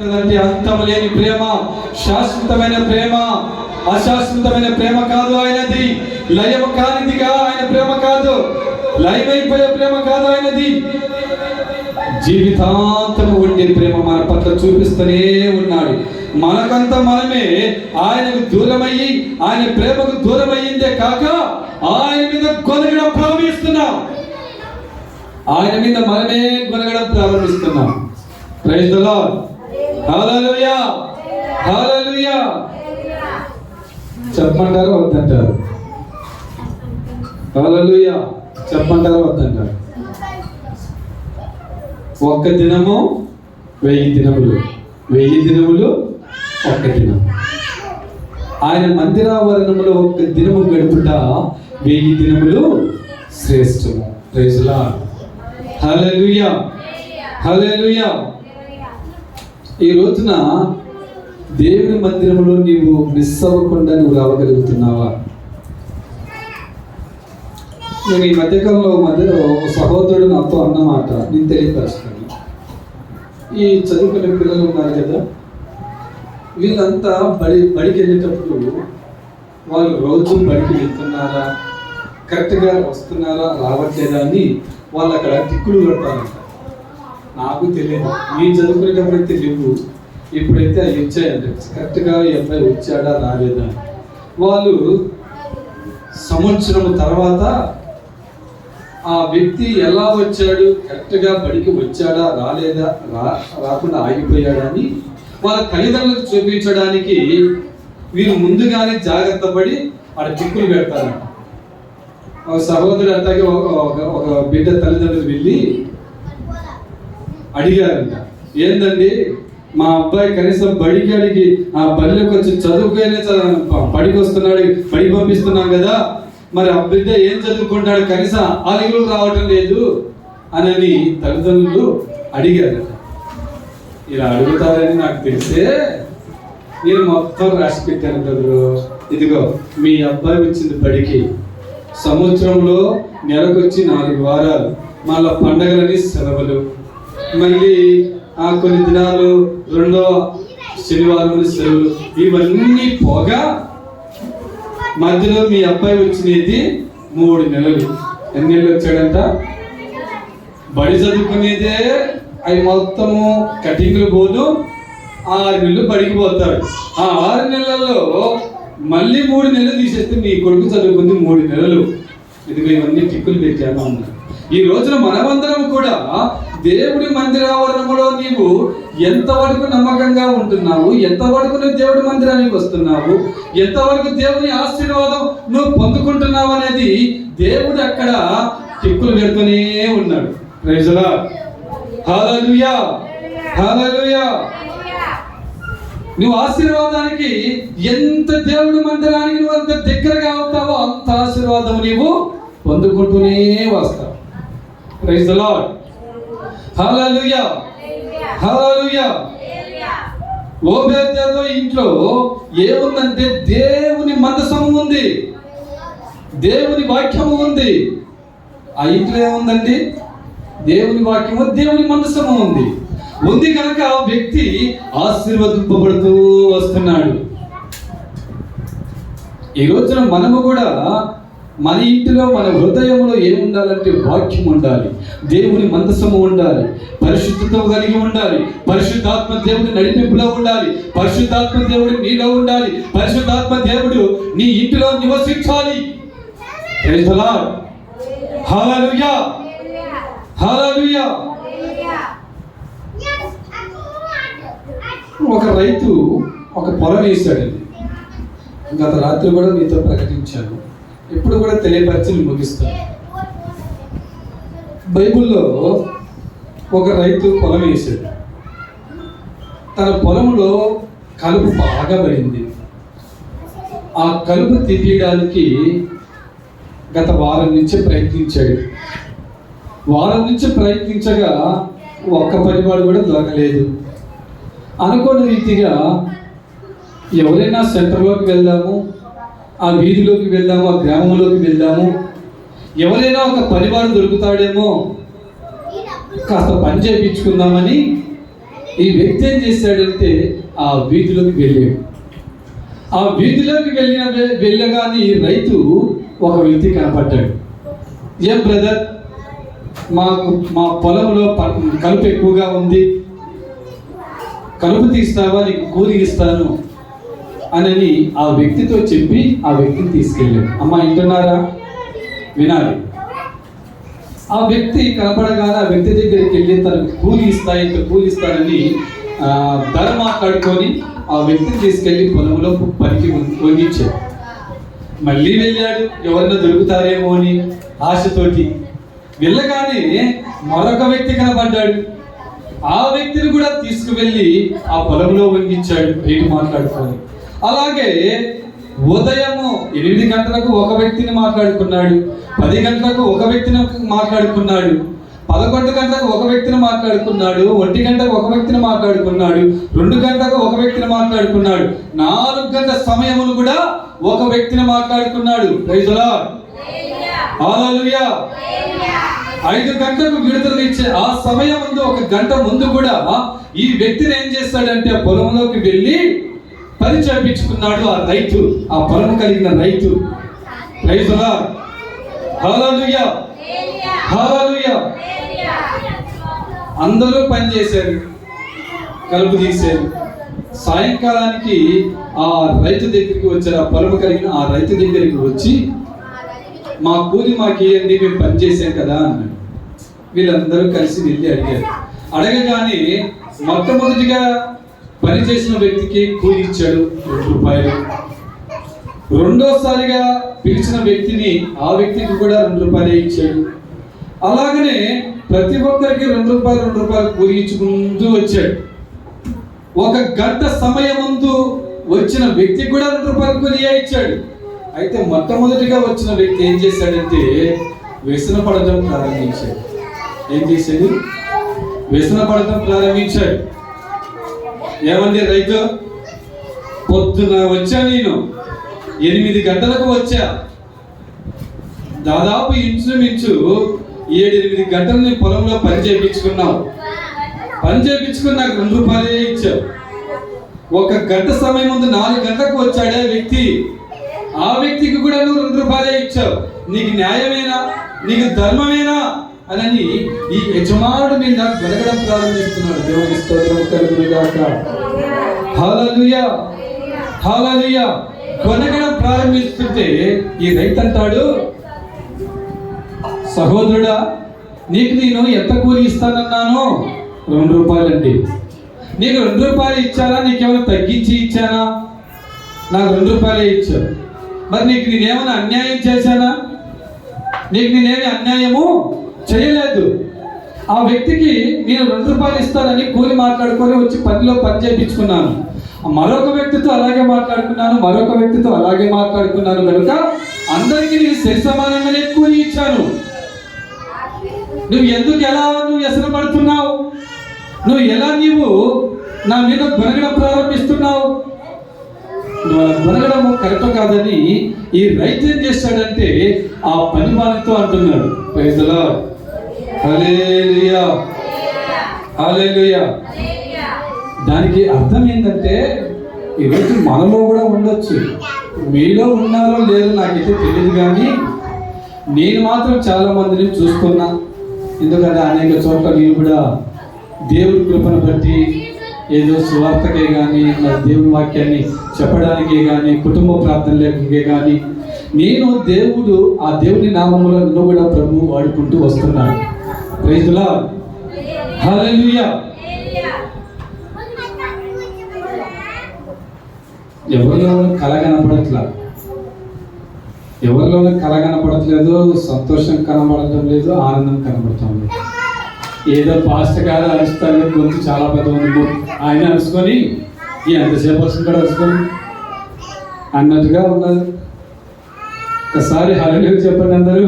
అంటే అంతం లేని ప్రేమ శాశ్వతమైన ప్రేమ అశాశ్వతమైన ప్రేమ కాదు ఆయనది. లయం కానిదిగా ఆయన ప్రేమ కాదు. లయమైపోయే ప్రేమ కాదు ఆయనది. జీవితాంతము ఉండే ప్రేమ మన పట్ల చూపిస్తూనే ఉన్నాడు. మనకంత మనమే. ఆయనకు దూరమయ్యి ఆయన ప్రేమకు దూరమయ్యిందే కాక ఆయన మీద కొనగడం ప్రారంభిస్తున్నాం. ఆయన మీద మనమే కొనగడం ప్రారంభిస్తున్నాం. Praise the Lord hallelujah. Hallelujah. చెప్పమంటారు వద్దంటారు. హల్లెలూయా. చెప్పమంటారు వద్దంటారు. ఒక్క దినము వెయ్యి దినములు. వెయ్యి దినములు ఒక్క దినం. ఆయన మందిరావరణములో ఒక్క దినము గడుపుట వెయ్యి దినములు శ్రేష్టము. Praise Lord. హల్లెలూయా. హల్లెలూయా. ఈ రోజున దేవుని మందిరంలో నీవు మిస్ అవ్వకుండా నువ్వు రావగలుగుతున్నావా? నేను ఈ మధ్యకాలంలో మధ్యలో ఒక సహోదరుడు నాతో అన్నమాట నేను తెలియపరుస్తాను. ఈ చదువుకునే పిల్లలు ఉన్నారు కదా వీళ్ళంతా బడి బడికి వెళ్ళేటప్పుడు వాళ్ళు రోజు బడికి వెళ్తున్నారా? కరెక్ట్గా వస్తున్నారా? రావట్లేదా అని వాళ్ళు అక్కడ తిక్కులు పెడతారు నాకు తెలియదు నేను చదువుకునేటప్పుడు తెలియదు ఇప్పుడైతే అవి వచ్చాయంట కరెక్ట్గా ఈ అబ్బాయి వచ్చాడా రాలేదా అని. వాళ్ళు సంవత్సరం తర్వాత ఆ వ్యక్తి ఎలా వచ్చాడు కరెక్ట్గా బడికి వచ్చాడా రాలేదా రా రాకుండా ఆగిపోయాడా అని వాళ్ళ తల్లిదండ్రులకు చూపించడానికి వీరు ముందుగానే జాగ్రత్త పడి ఆడ చిక్కులు పెడతారు ఒక సహోదరుడు అట్లాగే ఒక ఒక- ఒక బిడ్డ తల్లిదండ్రులు వెళ్ళి అడిగారంట. ఏందండి? మా అబ్బాయి కనీసం బడికి అడిగి ఆ బడిలోకి వచ్చి చదువుకునే బడికి వస్తున్నాడు బడి పంపిస్తున్నాం కదా. మరి ఆ బిడ్డ ఏం చదువుకుంటాడు? కనీసం ఆలిగులు రావటం లేదు అని తల్లిదండ్రులు అడిగారు. ఇలా అడుగుతారని నాకు తెలిసే నేను మొత్తం రాసి పెట్టాను బ్రదరు ఇదిగో మీ అబ్బాయి వచ్చింది బడికి. సంవత్సరంలో నెలకొచ్చి నాలుగు వారాలు. మళ్ళా పండగలని సెలవులు. మళ్ళీ ఆ కొన్ని దినాలు రెండో శనివారం సెలవులు ఇవన్నీ పోగా మధ్యలో మీ అబ్బాయి వచ్చినది మూడు నెలలు. ఎన్ని నెలలు వచ్చాడంట? బడి చదువుకునేదే అవి మొత్తము కటింగ్లు పోదు. ఆరు నెలలు బడికి పోతాడు ఆ ఆరు నెలల్లో మళ్ళీ మూడు నెలలు తీసేస్తే మీ కొడుకు చదువుకుంది మూడు నెలలు. ఇదిగో ఇవన్నీ టిక్కులు పెట్టాను అన్నారు ఈ రోజున మనమందరం కూడా దేవుడి మందిరావరణంలో నీవు ఎంతవరకు నమ్మకంగా ఉంటున్నావు? ఎంతవరకు నువ్వు దేవుడి మందిరానికి వస్తున్నావు? ఎంతవరకు దేవుని ఆశీర్వాదం నువ్వు పొందుకుంటున్నావు అనేది దేవుడు అక్కడ చిక్కులు పెడుతూనే ఉన్నాడు. ప్రైజులా హల్లెలూయా హల్లెలూయా నువ్వు ఆశీర్వాదానికి ఎంత దేవుడి మందిరానికి నువ్వు అంత దగ్గరగా అవుతావో అంత ఆశీర్వాదం నీవు పొందుకుంటూనే వస్తావు. Praise the Lord hallelujah. Hallelujah. ఓబేద్యతో ఇంట్లో ఏముందంటే దేవుని మందసము ఉంది. దేవుని వాక్యము ఉంది. ఆ ఇంట్లో ఏముందండి? దేవుని వాక్యము దేవుని మనసము ఉంది. ఉంది కనుక ఆ వ్యక్తి ఆశీర్వదింపబడుతూ వస్తున్నాడు. ఈ రోజున మనము కూడా మన ఇంటిలో మన హృదయంలో ఏముండాలంటే వాక్యం ఉండాలి. దేవుని మందసము ఉండాలి. పరిశుద్ధత కలిగి ఉండాలి. పరిశుద్ధాత్మ దేవుడి నడిపింపులో ఉండాలి. పరిశుద్ధాత్మ దేవుడు నీలో ఉండాలి. పరిశుద్ధాత్మ దేవుడు నీ ఇంటిలో నివసించాలి. Praise the ఒక రైతు ఒక పొలం వేశాడు. గత రాత్రి కూడా మీతో ప్రకటించాను. ఇప్పుడు కూడా తెలియపరిచి ముగిస్తాను బైబిల్లో ఒక రైతు పొలం వేశాడు. తన పొలంలో కలుపు బాగా పడింది. ఆ కలుపు తీయడానికి గత వారం నుంచి ప్రయత్నించాడు. వారం నుంచి ప్రయత్నించగా ఒక్క పనివాడు కూడా దొరకలేదు. అనుకోని రీతిగా ఎవరైనా సెంటర్లోకి వెళ్దాము ఆ వీధిలోకి వెళ్దాము ఆ గ్రామంలోకి వెళ్దాము. ఎవరైనా ఒక పనివాడు దొరుకుతాడేమో కాస్త పని చేయించుకుందామని ఈ వ్యక్తి ఏం చేశాడంటే ఆ వీధిలోకి వెళ్ళాడు. ఆ వీధిలోకి వెళ్ళిన వెళ్ళగానే ఈ రైతు ఒక వ్యక్తి కనపడ్డాడు. ఏం బ్రదర్ మాకు మా పొలంలో ప- కలుపు ఎక్కువగా ఉంది. కలుపు తీస్తావా? నీకు కూలి ఇస్తాను. అని ఆ వ్యక్తితో చెప్పి ఆ వ్యక్తిని తీసుకెళ్ళాడు. అమ్మ వింటున్నారా వినాలి. ఆ వ్యక్తి కనపడగానే ఆ వ్యక్తి దగ్గరికి వెళ్ళి తనకు కూలి ఇస్తా ఇంత కూలి ఇస్తానని ఆ, ధర మాట్లాడుకొని ఆ వ్యక్తిని తీసుకెళ్ళి పొలంలో పనికి వంగించాడు. మళ్ళీ వెళ్ళాడు. ఎవరైనా దొరుకుతారేమో అని ఆశతోటి వెళ్ళగానే మరొక వ్యక్తి కనబడ్డాడు ఆ వ్యక్తిని కూడా తీసుకువెళ్ళి ఆ పొలంలో వంగించాడు. ఏంటి మాట్లాడుకోవాలి. అలాగే ఉదయము ఎనిమిది గంటలకు ఒక వ్యక్తిని మాట్లాడుకున్నాడు. పది గంటలకు ఒక వ్యక్తిని మాట్లాడుకున్నాడు. పదకొండు గంటలకు ఒక వ్యక్తిని మాట్లాడుకున్నాడు. ఒంటి గంటకు ఒక వ్యక్తిని మాట్లాడుకున్నాడు. రెండు గంటలకు ఒక వ్యక్తిని మాట్లాడుకున్నాడు. నాలుగు గంటల సమయములు కూడా ఒక వ్యక్తిని మాట్లాడుకున్నాడు. ప్రైజ్ ఐదు గంటలకు విడుదల ఇచ్చే ఆ సమయం ముందు ఒక గంట ముందు కూడా ఈ వ్యక్తిని ఏం చేస్తాడంటే పొలంలోకి వెళ్ళి పని చేపించుకున్నాడు ఆ రైతు ఆ పొలం కలిగిన రైతు. రైతులా హల్లెలూయా హల్లెలూయా అందరూ పని చేశారు కలుపు తీశారు. సాయంకాలానికి ఆ రైతు దగ్గరికి వచ్చారు ఆ పొలం కలిగిన ఆ రైతు దగ్గరికి వచ్చి మా కూలి మాకు ఇవ్వండి మేము పని చేసాం కదా అన్నాడు. వీళ్ళందరూ కలిసి వెళ్ళి అడిగారు. అడగగానే మొట్టమొదటిగా పని చేసిన వ్యక్తికి కూలి ఇచ్చాడు రెండు రూపాయలు. రెండోసారిగా పిలిచిన వ్యక్తిని ఆ వ్యక్తికి కూడా రెండు రూపాయలే ఇచ్చాడు. అలాగనే ప్రతి ఒక్కరికి రెండు రూపాయలు రెండు రూపాయలు కూలి ఇచ్చుకుంటూ వచ్చాడు. ఒక గంట సమయం వచ్చిన వ్యక్తికి కూడా రెండు రూపాయలు కూలియే ఇచ్చాడు. అయితే మొట్టమొదటిగా వచ్చిన వ్యక్తి ఏం చేశాడంటే వ్యసన పడటం ప్రారంభించాడు. ఏం చేశాడు? వ్యసన పడటం ప్రారంభించాడు. ఏమండి రైతు? పొద్దున వచ్చా నేను? ఎనిమిది గంటలకు వచ్చా. దాదాపు ఇంచుమించు ఏడెనిమిది గంటలు పొలంలో పని చేయించుకున్నావు. పని చేయించుకుని నాకు రెండు రూపాయలే ఇచ్చావు. ఒక గంట సమయం ముందు నాలుగు గంటలకు వచ్చాడే వ్యక్తి. ఆ వ్యక్తికి కూడా నువ్వు రెండు రూపాయలే ఇచ్చావు. నీకు న్యాయమేనా? నీకు ధర్మమేనా? అని ఈ యజమానుడు మీద వెలగడం ప్రారంభిస్తున్నాడు. దేవుని స్తోత్రం కలుగునుగాక. హల్లెలూయా. కొనగడం ప్రారంభిస్తుంటే ఈ రైతు అంటాడు సహోదరుడా నీకు నేను ఎంత కూలి ఇస్తానన్నాను రెండు రూపాయలండి. నీకు రెండు రూపాయలు ఇచ్చానా? నీకేమైనా తగ్గించి ఇచ్చానా? నాకు రెండు రూపాయలే ఇచ్చావు. మరి నీకు నేనేమైనా అన్యాయం చేశానా? నీకు నేనేమి అన్యాయము? చేయలేదు. ఆ వ్యక్తికి నేను రెండు రూపాయలు ఇస్తానని కూలి మాట్లాడుకొని వచ్చి పనిలో పని చేయించుకున్నాను. మరొక వ్యక్తితో అలాగే మాట్లాడుకున్నాను మరొక వ్యక్తితో అలాగే మాట్లాడుకున్నాను కనుక అందరికీ నేను సరి సమానంగానే కూలి ఇచ్చాను. నువ్వు ఎందుకు ఎలా నువ్వు ఎసరు పడుతున్నావు? నువ్వు ఎలా నీవు నా మీద గొనగడం ప్రారంభిస్తున్నావు? నువ్వు గొనగడం కరెక్ట్ కాదని ఈ రైతు ఏం చేశాడంటే ఆ పని వాళ్ళతో అంటున్నాడు. రైతులో దానికి అర్థం ఏంటంటే ఈరోజు మనలో కూడా ఉండొచ్చు. మీలో ఉన్నారో లేదో నాకైతే తెలియదు కానీ నేను మాత్రం చాలా మందిని చూస్తున్నా. ఎందుకంటే అనేక చోట్ల నేను కూడా దేవుడి కృపను బట్టి ఏదో సువార్తకే కానీ మరి దేవుని వాక్యాన్ని చెప్పడానికే కానీ కుటుంబ ప్రార్థనలకే కానీ నేను దేవుడు ఆ దేవుని నామములో కూడా ప్రభు వాడుకుంటూ వస్తున్నాను. ప్రైజులా హల్లెలూయా ఎవరిలో కళ కనపడట్లా ఎవరిలో కళ కనపడట్లేదు సంతోషం కనబడటం లేదు ఆనందం కనబడటం లేదు. ఏదో పాస్ట్ కాదు అరుస్తారు గొంతు చాలా పెద్ద ఉంది ఆయన అరుచుకొని ఈ ఎంతసేపు వస్తుంటాడు కూడా అరుచుకొని అన్నట్టుగా ఉన్నది ఒకసారి హలో చెప్పండి అందరూ.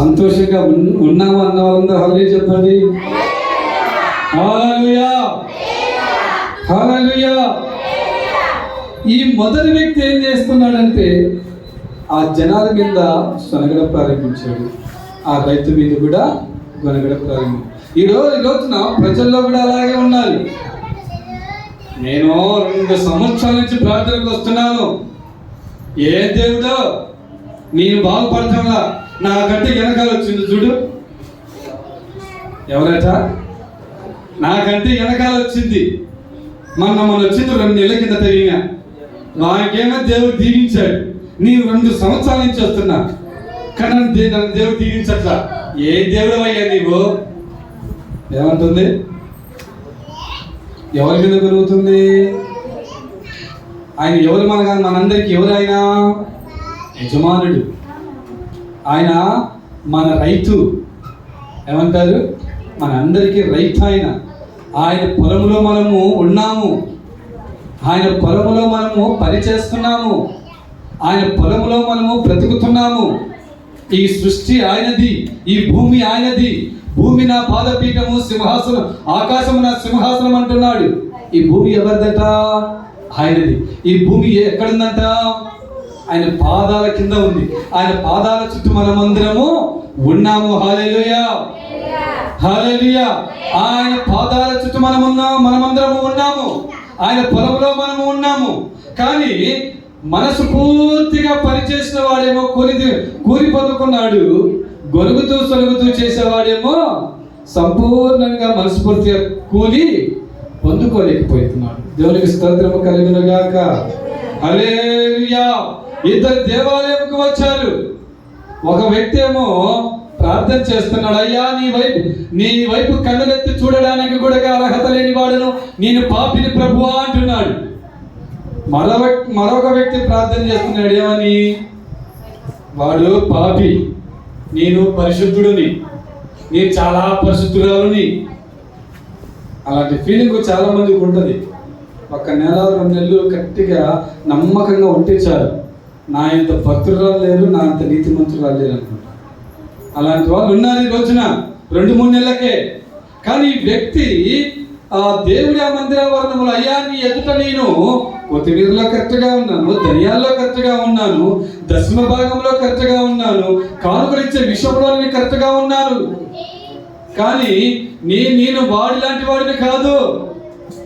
సంతోషంగా ఉన్నాము అన్న వాళ్ళందరూ హలో చెప్పండి. ఈ మొదటి వ్యక్తి ఏం చేస్తున్నాడంటే ఆ జనాల మీద సొనగడం ప్రారంభించాడు. ఆ రైతు మీద కూడా గొనగడ ప్రారంభించాడు ఈ రోజు ఈ రోజున ప్రజల్లో కూడా అలాగే ఉండాలి. నేను రెండు సంవత్సరాల నుంచి ప్రార్థనకు వస్తున్నాను. ఏ దేవుడో నేను నా కంటే వెనకాల వచ్చింది చూడు. ఎవరట? నాకంటే వెనకాల వచ్చింది. మొన్న మన వచ్చింది రెండు నెలల కింద తగిన నాకేమో దేవుడు దీవించాడు. నేను రెండు సంవత్సరాల నుంచి వస్తున్నా. కానీ నన్ను దే- నన్ను దేవుడు దీవించట్లా. ఏ దేవుడు అయ్యా నీవు? ఏమంటుంది? ఎవరి మీద పెరుగుతుంది ఆయన ఎవరు మన మనందరికి ఎవరు ఆయన యజమానుడు. ఆయన మన రైతు. ఏమంటారు? మనందరికీ రైతు ఆయన. ఆయన పొలంలో మనము ఉన్నాము. ఆయన పొలంలో మనము పని చేస్తున్నాము. ఆయన పొలంలో మనము బ్రతుకుతున్నాము. ఈ సృష్టి ఆయనది ఈ భూమి ఆయనది. భూమి నా పాదపీఠము సింహాసనం ఆకాశము నా సింహాసనం అంటున్నాడు. ఈ భూమి ఎవరిదట? ఆయనది. ఈ భూమి ఎక్కడుందంట? ఆయన పాదాల కింద ఉంది. ఆయన పాదాల చుట్టూ మనమందరము ఉన్నాము. Hallelujah hallelujah. ఆయన పాదాల చుట్టూ మనం ఉన్నాము మనమందరము ఉన్నాము. ఆయన పొలంలో మనము ఉన్నాము. కానీ మనసు పూర్తిగా పనిచేసిన వాడేమో కూలి కూలి పొందుకున్నాడు గొరుగుతూ సొలుగుతూ చేసేవాడేమో సంపూర్ణంగా మనస్ఫూర్తిగా కూలి పొందుకోలేకపోతున్నాడు. దేవునికి స్తోత్రము కలిగినగాక. హల్లెలూయా. ఇద్దరు దేవాలయంకు వచ్చారు. ఒక వ్యక్తి ఏమో ప్రార్థన చేస్తున్నాడు అయ్యా నీ వైపు నీ వైపు కన్నులెత్తి చూడడానికి కూడా అర్హత లేని వాడును. నేను పాపిని ప్రభువా అంటున్నాడు. మరో మరొక వ్యక్తి ప్రార్థన చేస్తున్నాడు ఏమని? వాడు పాపి. నేను పరిశుద్ధుడిని. నేను చాలా పరిశుద్ధురాలుని. అలాంటి ఫీలింగ్ చాలా మందికి ఉంటుంది. ఒక నెల రెండు నెలలు గట్టిగా నమ్మకంగా ఉంటే చాలు. నా ఇంత భక్తురాలు లేరు నా అంత నీతిమంతురాలు లేరు అనుకుంటా. అలాంటి వాళ్ళు ఉన్నారు ఈ రోజున రెండు మూడు నెలలకే. కానీ వ్యక్తి ఆ దేవుడి ఆ మందిర వర్ణములు అయ్యా నీ ఎదుట నేను కొత్తిమీరలో కరెక్ట్గా ఉన్నాను ధనియాల్లో కరెక్ట్గా ఉన్నాను దశమ భాగంలో కరెక్ట్గా ఉన్నాను కానుకలిచ్చే విషయంలో నేను కరెక్ట్గా ఉన్నాను. కానీ నీ నేను వాడి లాంటి వాడిని కాదు.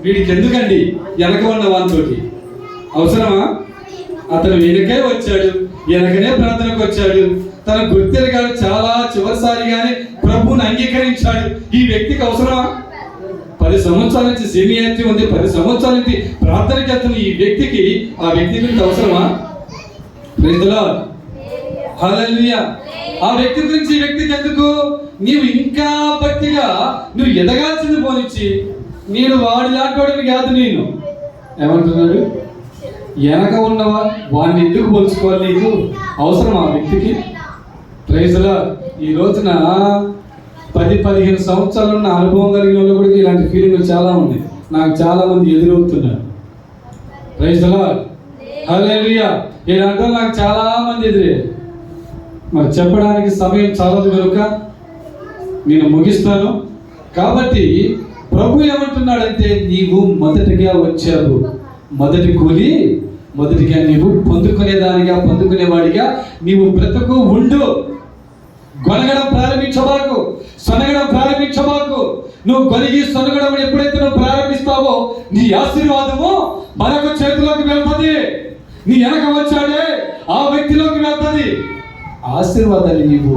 వీడికి ఎందుకండి? వెనక ఉన్న వానితోటి. అవసరమా? అతను వెనకే వచ్చాడు వెనకనే ప్రార్థనకు వచ్చాడు. తన గుర్తెరగాడు చాలా చివరిసారిగానే ప్రభువుని అంగీకరించాడు. ఈ వ్యక్తికి అవసరమా? పది సంవత్సరాల నుంచి సీనియారిటీ ఉంది. పది సంవత్సరాల నుంచి ప్రార్థనకి అతను ఈ వ్యక్తికి ఆ వ్యక్తి గురించి అవసరమా? Praise the ఆ వ్యక్తి గురించి ఈ వ్యక్తికి ఎందుకు? నీవు ఇంకా భక్తిగా నువ్వు ఎదగాల్సింది పోనిచ్చి నేను వాడి లాంటి కాదు నేను. ఏమంటున్నాడు? వెనక ఉన్నవా వాడిని ఎందుకు పోల్చుకోవాలి నీకు? అవసరం ఆ వ్యక్తికి? ప్రైజ్లా ఈ రోజున పది పదిహేను సంవత్సరాలు ఉన్న అనుభవం కలిగిన వాళ్ళు కూడా ఇలాంటి ఫీలింగ్లు చాలా ఉన్నాయి నాకు చాలా మంది ఎదురవుతున్నారు. ప్రైజ్లా. హల్లెలూయా. ఇలాంటి నాకు చాలా మంది ఎదురే. మరి చెప్పడానికి సమయం చాలదు కనుక నేను ముగిస్తాను. కాబట్టి ప్రభు ఏమంటున్నాడంటే నీవు మొదటిగా వచ్చావు. మొదటి కూలి మొదటిగా నీవు పొందుకునేదానిగా పొందుకునేవాడిగా నీవు బ్రతుకు ఉండు. గొనగడం ప్రారంభించబాకు సొనగడం ప్రారంభించబాకు. నువ్వు గొనిగి సొనగడం ఎప్పుడైతే నువ్వు ప్రారంభిస్తావో నీ ఆశీర్వాదము మరొక చేతిలోకి వెళ్తుంది. నీ వెనక వచ్చాడే ఆ వ్యక్తిలోకి వెళ్తుంది. ఆశీర్వాదాన్ని నీవు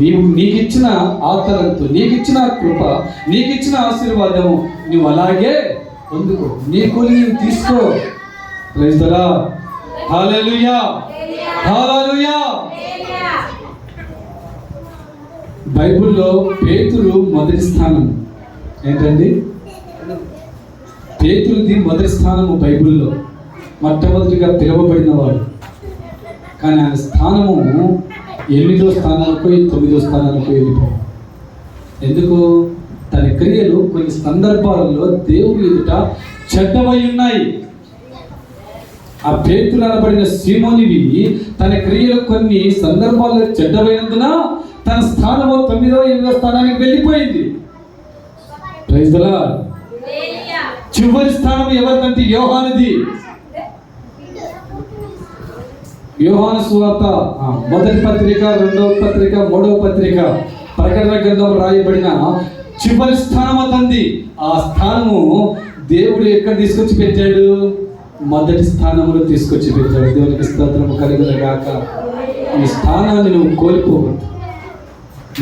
నీవు నీకిచ్చిన ఆతరంతో నీకిచ్చిన కృప నీకిచ్చిన ఆశీర్వాదము నువ్వు అలాగే పొందుకో. నీ కూలి నీవు తీసుకో ప్రైజ్దరా హల్లెలూయా హల్లెలూయా బైబిల్లో పేతురు మొదటి స్థానం. ఏంటండి? పేతురుది మొదటి స్థానము బైబిల్లో. మొట్టమొదటిగా పిలువబడిన వాడు. కానీ ఆయన స్థానము ఎనిమిదో స్థానాలకు తొమ్మిదో స్థానాలకు వెళ్ళిపోయాడు ఎందుకు? తన క్రియలు కొన్ని సందర్భాలలో దేవుని ఎదుట చెడ్డమై ఉన్నాయి. ఆ పేతులు అనబడిన సీమోనివి తన క్రియలు కొన్ని సందర్భాల్లో చెడ్డమైనందున తన స్థానము తొమ్మిదవ ఎనిమిదవ స్థానానికి వెళ్ళిపోయింది. చివరి స్థానం ఎవరిదంటే యోహానిది. యోహాను సువార్త ఆ, మొదటి పత్రిక రెండవ పత్రిక మూడవ పత్రిక. ప్రకటన గ్రంథం రాయబడిన చివరి స్థానం అతంది ఆ స్థానము దేవుడు ఎక్కడ తీసుకొచ్చి పెట్టాడు? మొదటి స్థానంలో తీసుకొచ్చి పెట్టాడు. దేవునికి స్తోత్రము కలిగిన గాక. ఈ స్థానాన్ని నువ్వు కోల్పోవద్దు.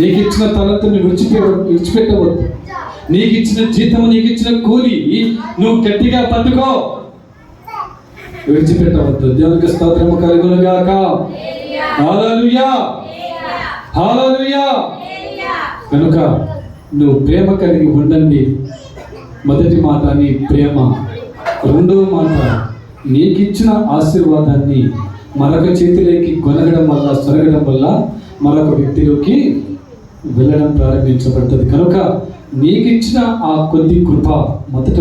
నీకు ఇచ్చిన తలంతుని విడిచిపె విడిచిపెట్టవద్దు. నీకు ఇచ్చిన జీతం నీకు ఇచ్చిన కూలి నువ్వు గట్టిగా పట్టుకో. విడిచిపెట్టవద్దు. దేవునికి స్తోత్రము కలుగును గాక. హల్లెలూయా. హల్లెలూయా. కనుక నువ్వు ప్రేమ కలిగి ఉండండి. మొదటి మాట నీ ప్రేమ. రెండవ మాట నీకిచ్చిన ఆశీర్వాదాన్ని మరొక చేతిలోకి కొనగడం వల్ల సొరగడం వల్ల మరొక వ్యక్తిలోకి వెళ్ళడం ప్రారంభించబడుతుంది కనుక నీకిచ్చిన ఆ కొద్ది కృప మొదట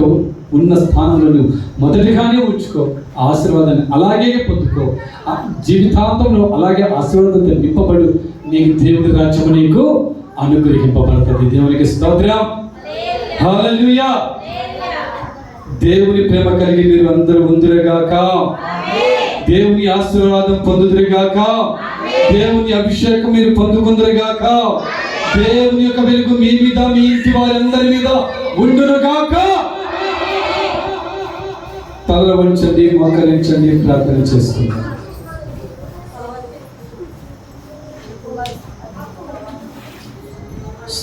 ఉన్న స్థానంలో మొదటిగానే ఉంచుకో. ఆశీర్వాదాన్ని అలాగే పొందుకో. ఆ జీవితాంతంలో అలాగే ఆశీర్వాదంతో నింపబడు. నీకు దేవుడి రాజ్యము నీకు అనుగ్రహింపబడుతుంది దేవునికి స్తోత్రం. హల్లెలూయా. దేవుని ప్రేమ కలిగి మీరు అందరూ ఉందిరుగాక. దేవుని ఆశీర్వాదం పొందుదురుగాక. దేవుని అభిషేకం మీరు పొందుకుందరుగాక. దేవుని యొక్క వెలుగు మీ మీద మీ ఇంటి వారందరి మీద ఉండునుగాక. తల వంచండి మోకరించండి ప్రార్థన చేసుకుందాం